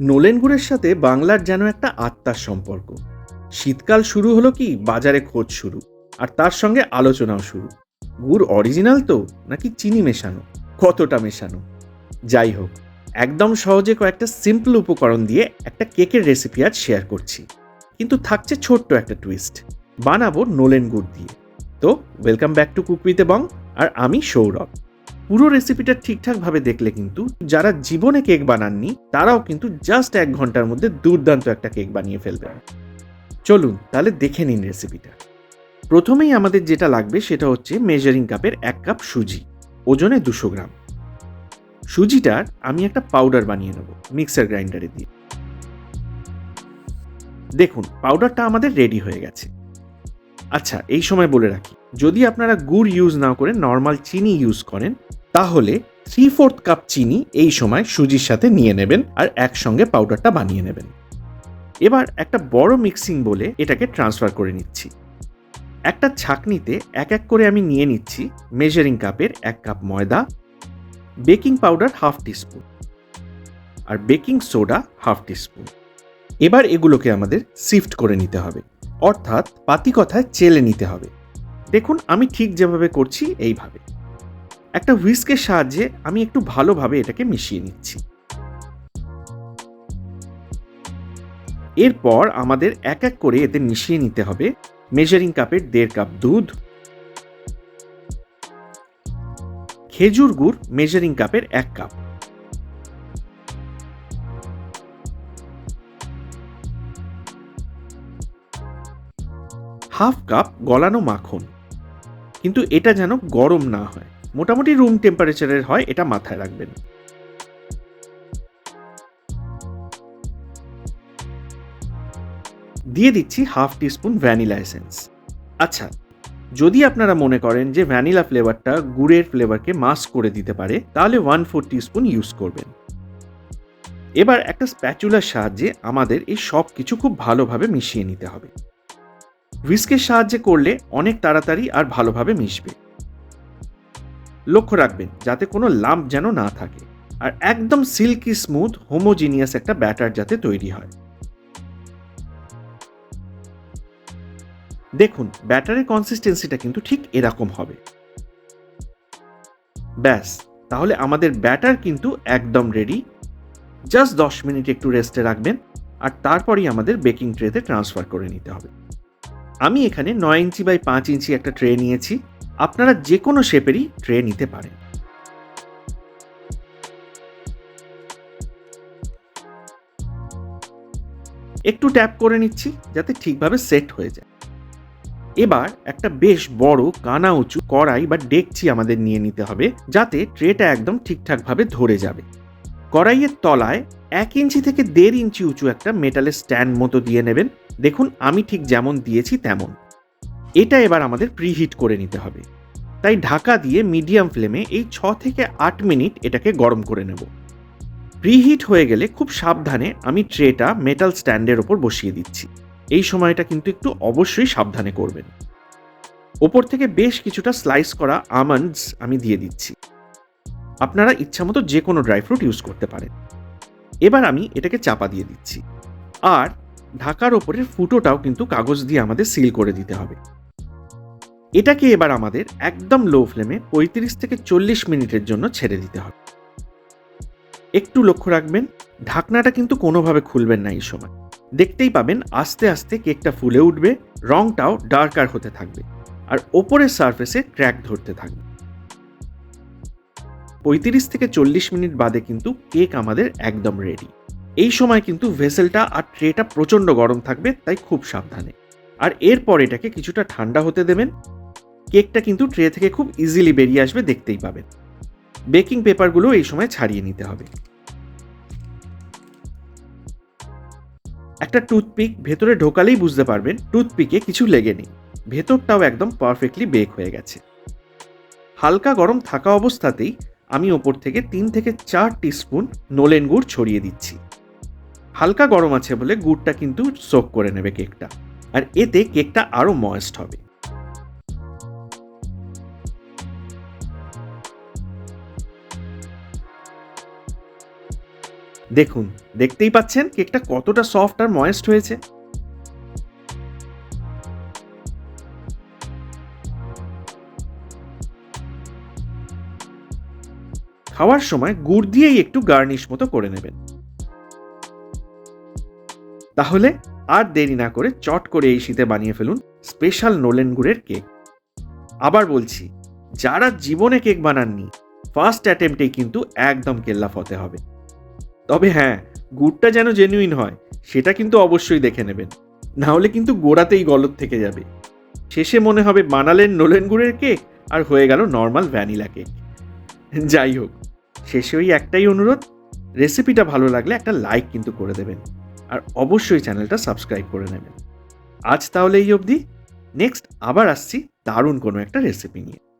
নোলেন গুড়ের সাথে বাংলার যেন একটা আত্মার সম্পর্ক। শীতকাল শুরু হলো কি? বাজারে খোঁজ শুরু, আর তার সঙ্গে আলোচনাও শুরু। গুড় অরিজিনাল তো, নাকি চিনি মেশানো? কতটা মেশানো? যাই হোক, একদম সহজে কয়েকটা সিম্পল উপকরণ দিয়ে একটা কেকের রেসিপি আজ শেয়ার করছি। কিন্তু থাকছে ছোট্ট একটা টুইস্ট বানাবো নোলেন গুড় দিয়ে। তো welcome back to cook with Bong আর আমি সৌরভ। পুরো রেসিপিটা ঠিকঠাকভাবে দেখলে কিন্তু যারা জীবনে কেক বানাননি, তারাও কিন্তু জাস্ট এক ঘণ্টার মধ্যে দুর্দান্ত একটা কেক বানিয়ে ফেলবেন চলুন তাহলে দেখে নিন রেসিপিটা প্রথমেই আমাদের যেটা লাগবে সেটা হচ্ছে মেজারিং কাপের এক কাপ সুজি, ওজনে দুশো গ্রাম। সুজিটার আমি একটা পাউডার বানিয়ে নেব মিক্সার গ্রাইন্ডারে দিয়ে। দেখুন পাউডারটা আমাদের রেডি হয়ে গেছে। আচ্ছা এই সময় বলে রাখি, যদি আপনারা গুড় ইউজ না করে নর্মাল চিনি ইউজ করেন তাহলে থ্রি ফোর্থ কাপ চিনি এই সময় সুজির সাথে নিয়ে নেবেন আর একসঙ্গে পাউডারটা বানিয়ে নেবেন। এবার একটা বড় মিক্সিং বলে এটাকে ট্রান্সফার করে নিচ্ছি। একটা ছাকনিতে এক এক করে আমি নিয়ে নিচ্ছি মেজারিং কাপের এক কাপ ময়দা বেকিং পাউডার হাফ টিস্পুন আর বেকিং সোডা হাফ টিস্পুন এবার এগুলোকে আমাদের সিফট করে নিতে হবে, অর্থাৎ পাতি কথায় চেলে নিতে হবে। দেখুন, আমি ঠিক যেভাবে করছি, এইভাবে। একটা হুইস্কের সাহায্যে আমি একটু ভালোভাবে এটাকে মিশিয়ে নিচ্ছি। এরপর আমাদের এক এক করে এতে মিশিয়ে নিতে হবে। মেজারিং কাপের দেড় কাপ দুধ। খেজুর গুড় মেজারিং কাপের এক কাপ হাফ কাপ গলানো মাখন। কিন্তু এটা যেন গরম না হয়। মোটামুটি রুম টেম্পারেচারের হয়, এটা মাথায় রাখবেন। দিয়ে দিচ্ছি হাফ টিস্পুন ভ্যানিলা এসেন্স আচ্ছা যদি আপনারা মনে করেন যে ভ্যানিলা ফ্লেভারটা গুড়ের ফ্লেভারকে মাস্ক করে দিতে পারে, তাহলে ওয়ান ফোর টিস্পুন ইউজ করবেন। এবার একটা স্প্যাচুলার সাহায্যে আমাদের এই সব কিছু খুব ভালোভাবে মিশিয়ে নিতে হবে। হুইস্কের সাহায্যে করলে অনেক তাড়াতাড়ি আর ভালোভাবে মিশবে। লক্ষ্য রাখবেন যাতে কোনো লাম্প যেন না থাকে। আর একদম সিল্কি স্মুথ, হোমোজিনিয়াস একটা ব্যাটার যাতে তৈরি হয়। দেখুন, ব্যাটারের কনসিস্টেন্সিটা কিন্তু ঠিক এরকম হবে। ব্যাস, তাহলে আমাদের ব্যাটার কিন্তু একদম রেডি জাস্ট দশ মিনিট একটু রেস্টে রাখবেন, আর তারপরেই আমাদের বেকিং ট্রেতে ট্রান্সফার করে নিতে হবে। আমি এখানে নয় ইঞ্চি বাই পাঁচ ইঞ্চি একটা ট্রে নিয়েছি। আপনারা যে কোনো শেপেরই ট্রে নিতে পারেন। একটু ট্যাপ করে নিচ্ছি যাতে ঠিকভাবে সেট হয়ে যায়। এবার একটা বেশ বড় কানা উঁচু কড়াই বা ডেকচি আমাদের নিয়ে নিতে হবে, যাতে ট্রেটা একদম ঠিকঠাকভাবে ধরে যাবে। কড়াইয়ের তলায় এক ইঞ্চি থেকে দেড় ইঞ্চি উঁচু একটা মেটালের স্ট্যান্ড মতো দিয়ে নেবেন। দেখুন, আমি ঠিক যেমন দিয়েছি তেমন। এটা এবার আমাদের প্রিহিট করে নিতে হবে। তাই ঢাকা দিয়ে মিডিয়াম ফ্লেমে এই ছ থেকে আট মিনিট এটাকে গরম করে নেব। প্রিহিট হয়ে গেলে খুব সাবধানে আমি ট্রেটা মেটাল স্ট্যান্ডের ওপর বসিয়ে দিচ্ছি। এই সময়টা কিন্তু একটু অবশ্যই সাবধানে করবেন। ওপর থেকে বেশ কিছুটা স্লাইস করা আমন্ডস আমি দিয়ে দিচ্ছি। আপনারা ইচ্ছামতো যে কোনো ড্রাই ফ্রুট ইউজ করতে পারেন। এবার আমি এটাকে চাপা দিয়ে দিচ্ছি। আর ঢাকার ওপরের ফুটোটাও কিন্তু কাগজ দিয়ে আমাদের সিল করে দিতে হবে। এটাকে এবার আমাদের একদম লো ফ্লেমে পঁয়ত্রিশ থেকে চল্লিশ মিনিটের জন্য ছেড়ে দিতে হবে। একটু লক্ষ্য রাখবেন, ঢাকনাটা কিন্তু কোনোভাবে খুলবেন না এই সময়। দেখতেই পাবেন আস্তে আস্তে কেকটা ফুলে উঠবে, রংটাও ডার্কার হতে থাকবে আর ওপরের সারফেসে ক্র্যাক ধরতে থাকবে। পঁয়ত্রিশ থেকে চল্লিশ মিনিট বাদে কিন্তু কেক আমাদের একদম রেডি এই সময় কিন্তু ভেসেলটা আর ট্রেটা প্রচণ্ড গরম থাকবে, তাই খুব সাবধানে। আর এরপর এটাকে কিছুটা ঠান্ডা হতে দেবেন কেকটা কিন্তু ট্রে থেকে খুব ইজিলি বেরিয়ে আসবে, দেখতেই পাবেন। বেকিং পেপারগুলো এই সময় ছাড়িয়ে নিতে হবে। একটা টুথপিক ভেতরে ঢোকালেই বুঝতে পারবেন, টুথপিকে কিছু লেগে নেই। ভেতরটাও একদম পারফেক্টলি বেক হয়ে গেছে। হালকা গরম থাকা অবস্থাতেই আমি ওপর থেকে তিন থেকে চার টিস্পুন নোলেন গুড় ছড়িয়ে দিচ্ছি। হালকা গরম আছে বলে গুড়টা কিন্তু সোক করে নেবে কেকটা। আর এতে কেকটা আরও ময়েস্ট হবে। দেখুন, দেখতেই পাচ্ছেন কেকটা কতটা সফট আর ময়েস্ট হয়েছে। খাওয়ার সময় গুড় দিয়েই একটু গার্নিশ মতো করে নেবেন। তাহলে আর দেরি না করে চট করে এই শীতে বানিয়ে ফেলুন স্পেশাল নোলেন গুড়ের কেক। আবার বলছি, যারা জীবনে কেক বানাননি, ফার্স্ট অ্যাটেম্পটেই কিন্তু একদম কেল্লা ফতে হবে। তবে হ্যাঁ গুড়টা যেন জেনুইন হয়, সেটা কিন্তু অবশ্যই দেখে নেবেন। না হলে কিন্তু গোড়াতেই গলত থেকে যাবে। শেষে মনে হবে বানালেন নোলেন গুড়ের কেক আর হয়ে গেল নর্মাল ভ্যানিলা কেক। যাই হোক, শেষে ওই একটাই অনুরোধ রেসিপিটা ভালো লাগলে একটা লাইক কিন্তু করে দেবেন। আর অবশ্যই চ্যানেলটা সাবস্ক্রাইব করে নেবেন। আজ তাহলে এই অবধি। নেক্সট আবার আসছি দারুণ কোনো একটা রেসিপি নিয়ে।